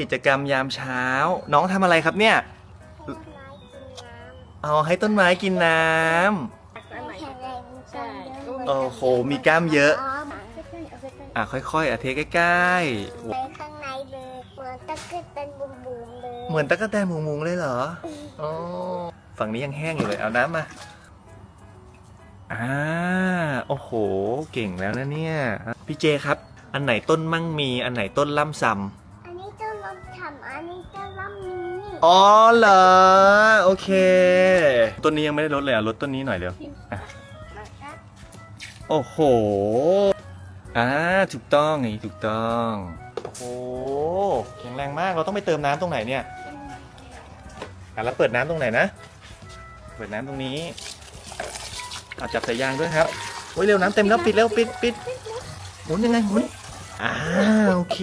กิจกรรมยามเช้า น้องทำอะไรครับเนี่ย ต้นไม้กินน้ำเอาให้ต้นไม้กินน้ำแข็งแรงจังเลยโอ้โหมีกล้ามเยอะ อ๋อมาใกล้ๆเอาใกล้ๆอะค่อยๆอะเทใกล้ในข้างในเลยเหมือนตะกึดเป็นบุ๋มๆเลย ๆ เหมือนตะกั่วแตนมุงๆเลยเหรออ๋อฝั่งนี้ยังแห้งอยู่เลยเอาน้ำมาอ่าโอ้โห เก่งแล้วนะเนี่ย พี่เจครับ อันไหนต้นมั่งมี อันไหนต้นล่ำซำอันนี้ ต้นลมฉ่ำอันนี้ต้นลมนี้อ๋อเหรอโอเค ต้นนี้ยังไม่ได้ลดเลยอะลดต้นนี้หน่อยเร็วอะโอ้โหอ่าถูกต้องไงถูกต้องโอ้โหแข็งแรงมากเราต้องไปเติมน้ำตรงไหนเนี่ยอะแล้วเปิดน้ำตรงไหนนะ เปิดน้ำตรงนี้เอาจับสายยางด้วยครับโอ้ยเร็วน้ำเต็มแล้วปิดแล้วปิดปิดหมุนยังไงหมุนอ่าโอเค